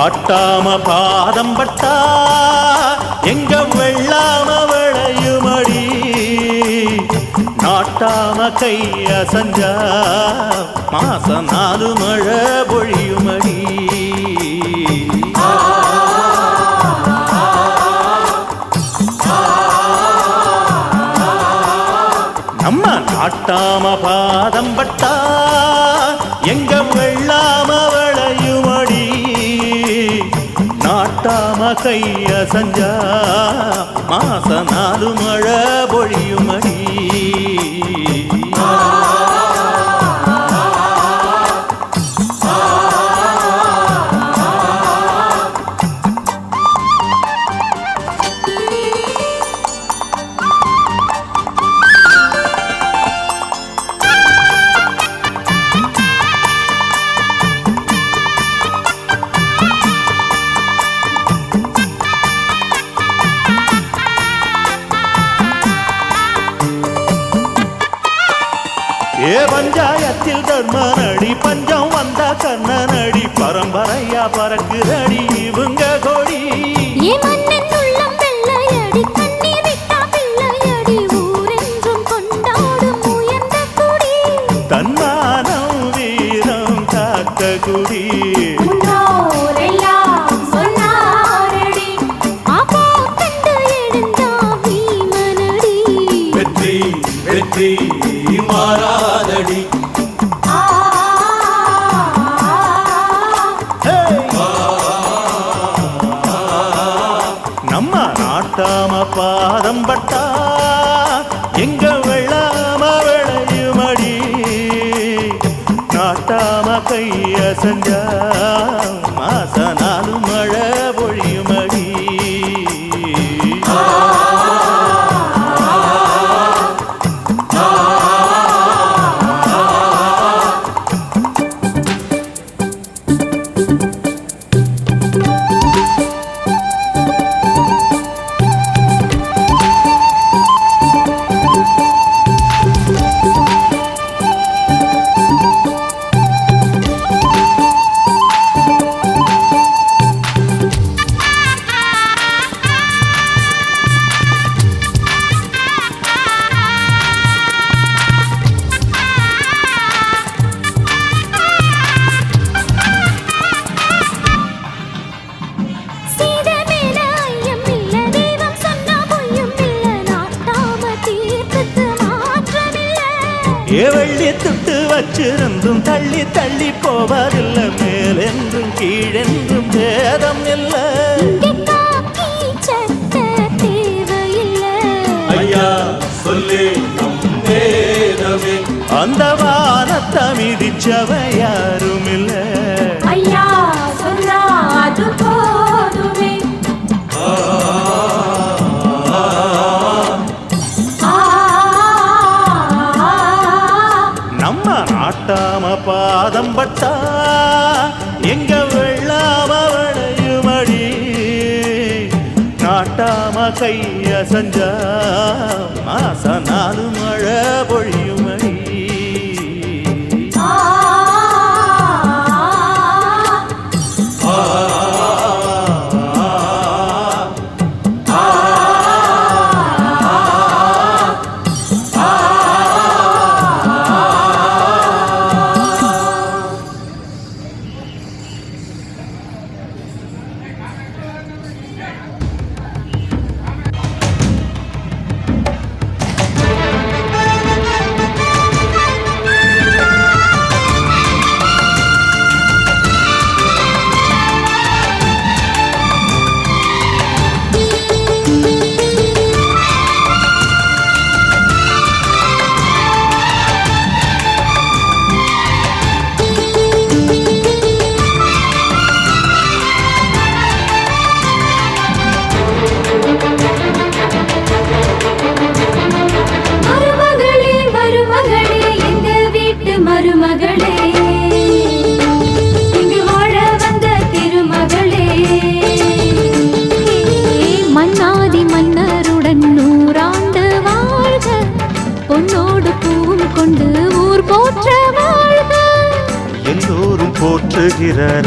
நாட்டாம பாதம் பட்டா எங்க வெள்ளாம விளையுமடி நாட்டாம கைய சஞ்சா மாசம் நாலு மழை பொழியுமடி? நம்ம நாட்டாம பாதம் பட்டா நாட்டாம கைய மாச நாலு மழை. ஏ பஞ்சாயத்தில் தர்மனடி பஞ்சம் வந்த கண்ணனடி பரம்பரையா பறக்குதடி. பாதம் பட்டா எங்க வெள்ளாம விளையுமடி? நாட்டாம கைய செஞ்ச ஏ வெள்ளி துட்டு வச்சிருந்தும் தள்ளி தள்ளி போவதில்லை. மேலென்றும் கீழென்றும் பேதம் இல்லை. அந்த வானத்தை மிதிச்சவ யாரும் இல்லை காட்டாம பாதம் பட்டா எங்க வெள்ளாம விளையுமடி நாட்டாம கைய செஞ்சா மாச நாலு மழை பொழியுமடி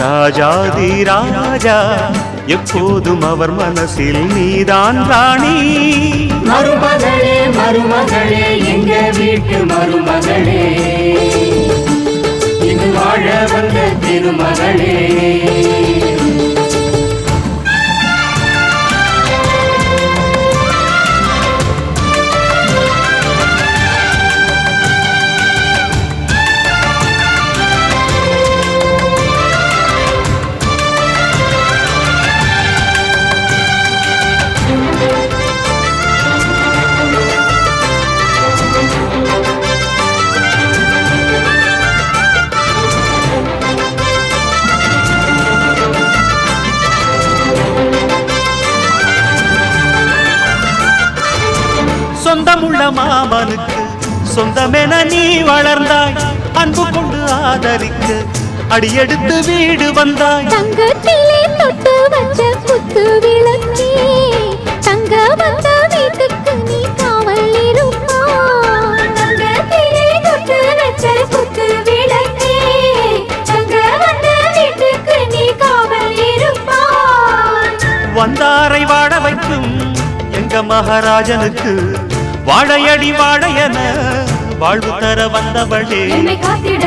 ராஜாதி ராஜா எப்போதும் அவர் மனசில் நீதான் ராணி. மருமகளே மருமகளே எங்க வீட்டு மருமகளே? இது வாழ வந்த திருமகளே. சொந்தமுள்ள மாமனுக்கு சொந்தமென நீ வளர்ந்தாய். அன்பு கொண்டு ஆதரிக்க அடியெடுத்து வீடு வந்தாய். தங்கத்திலே தொட்டு வச்ச குத்து விளக்கே தங்க வந்த வீட்டுக்கு நீ காவல் இருப்பாய் தங்கத்திலே தொட்டு வச்ச குத்து விளக்கே தங்க வந்த வீட்டுக்கு நீ காவல் இருப்பாய் வந்தாரை வாழ வைக்கும் எங்க மகாராஜனுக்கு வாழையடி வாழையன வாழ்வு தர வந்தவளே. காத்திட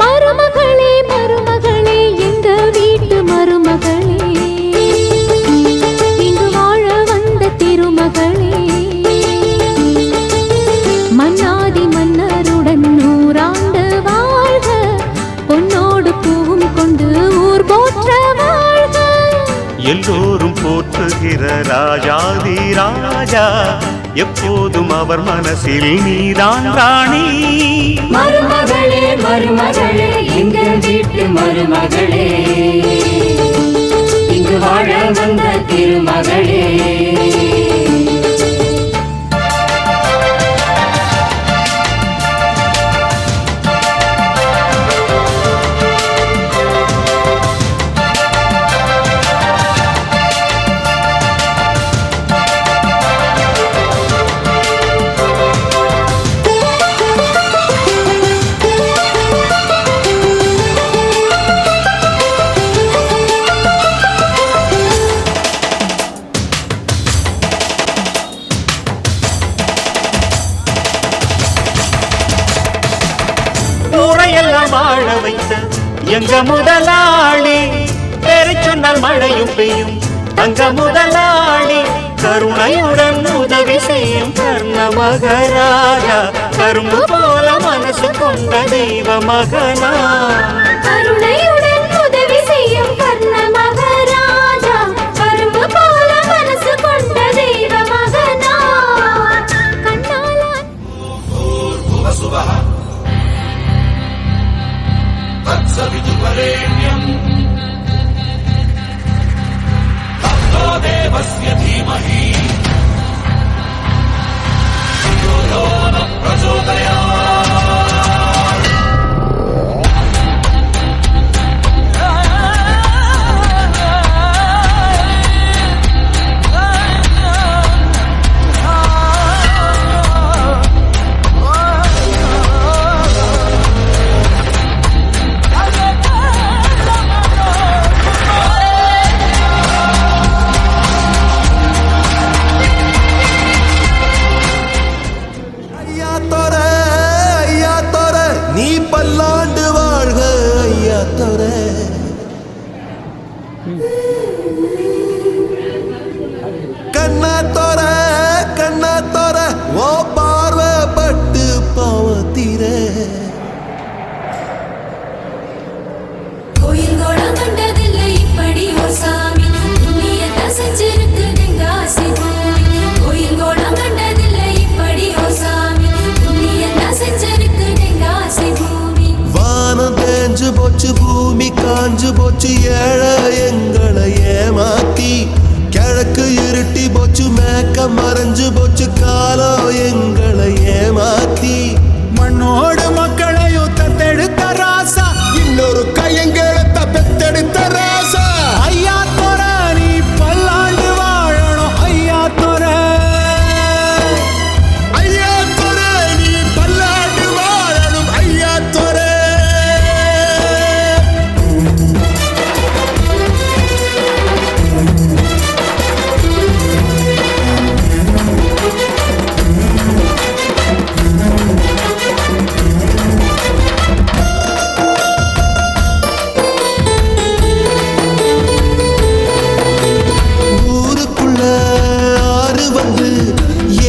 மருமகளே மருமகளே எங்க வீட்டு மருமகளே. இங்கு வாழ வந்த திருமகளே. மன்னாதி மன்னருடன் நூறாண்டு வாழ்க. பொன்னோடு பூவும் கொண்டு ஊர் போற்ற வாழ்க. எல்லோரும் போற்றுகிற ராஜாதி ராஜா எப்போதும் அவர் மனசில் நீதான் ராணி. மருமகளே மருமகளே எங்கள் வீட்டு மருமகளே? இங்கு வாழ வந்த திருமகளே. எங்க முதலாளி? பெரு சொன்னால் மழையும் பெய்யும். அங்க முதலாளி கருணையுடன் உதவி செய்யும் கர்ண மகராஜா கரும்பு போல மனசு கொண்ட தெய்வ மகனா. கருணையுடன்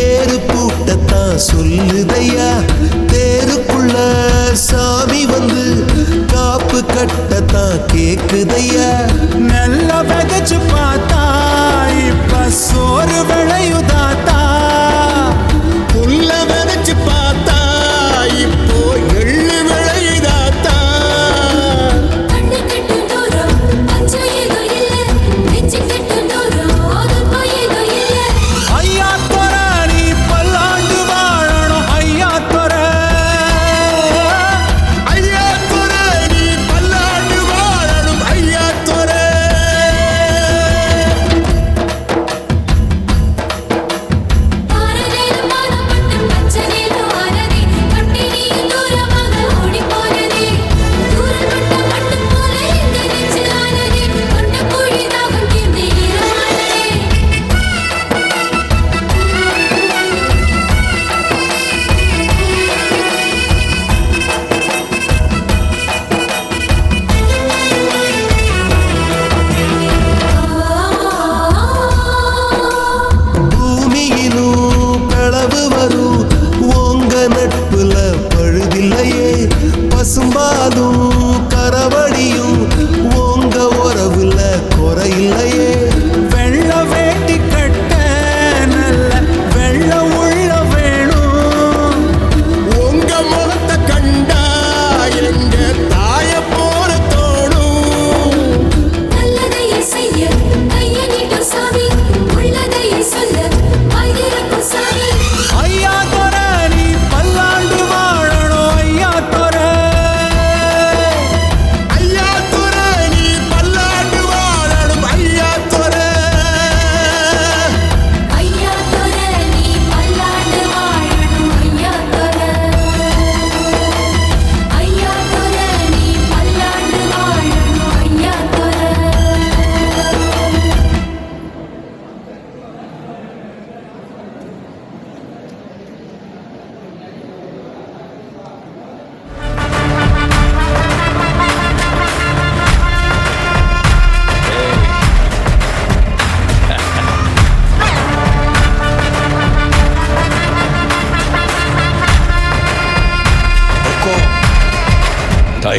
ஏறு பூட்டத்தான் சொல்லுதையா? தேருக்குள்ள சாமி வந்து காப்பு கட்டத்தான் கேக்குதையா? நல்லா விதைச்சு பார்த்தா இப்ப சோறு விளையுதாத்தா?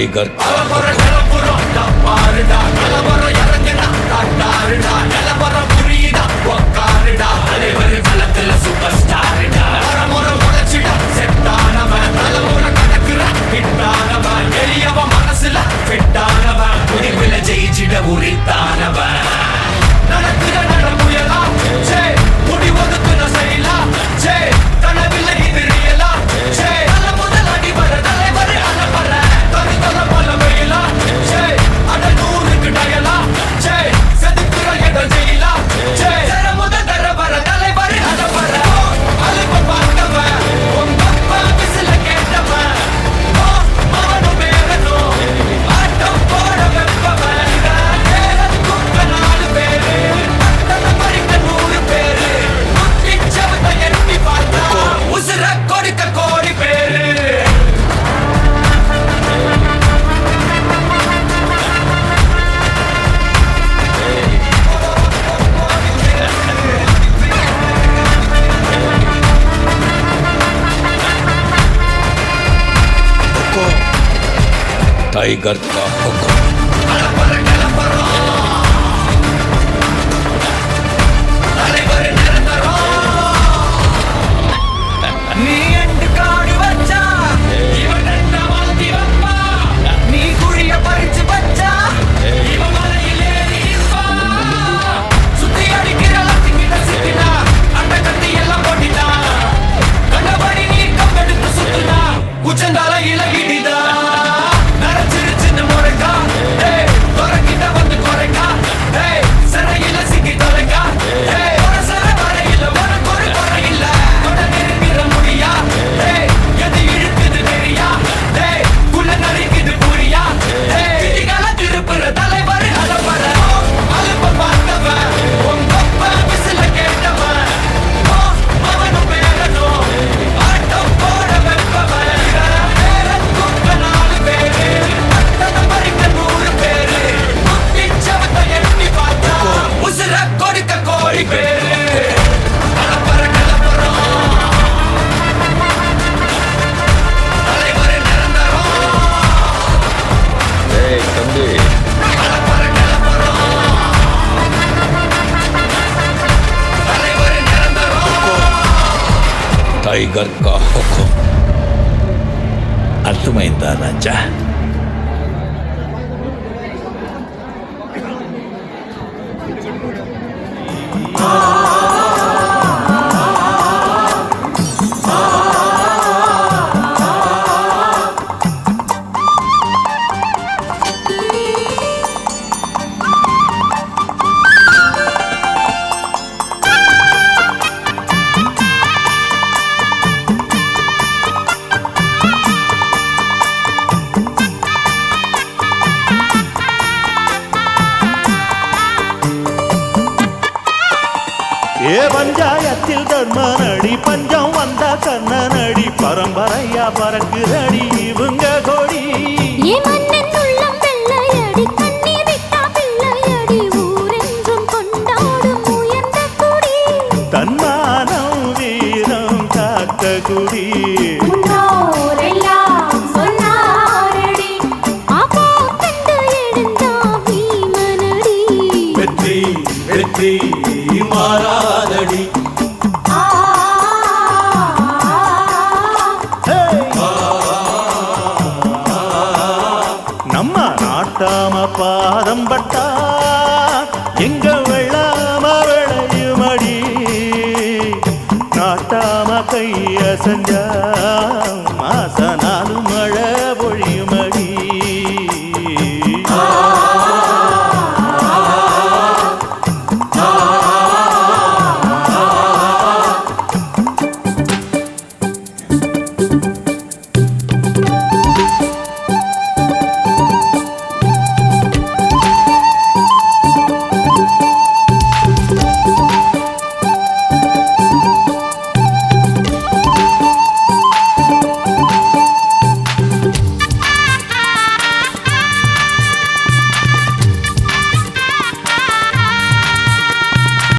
டைகர். சூப்பர் ஸ்டார்டா முறை உழைச்சிடா செட்டானவன் தலைமுறை நடக்கிற ஹிட்டானவன் எளியவன் மனசுல ஃபிட்டானவன் முடிவில் ஜெயிச்சிட உரித்தான் टाइगर का हुक्म और तुम्हें दाना चाह பஞ்சம் வந்தா கண்ணனடி பரம்பரையா பறக்க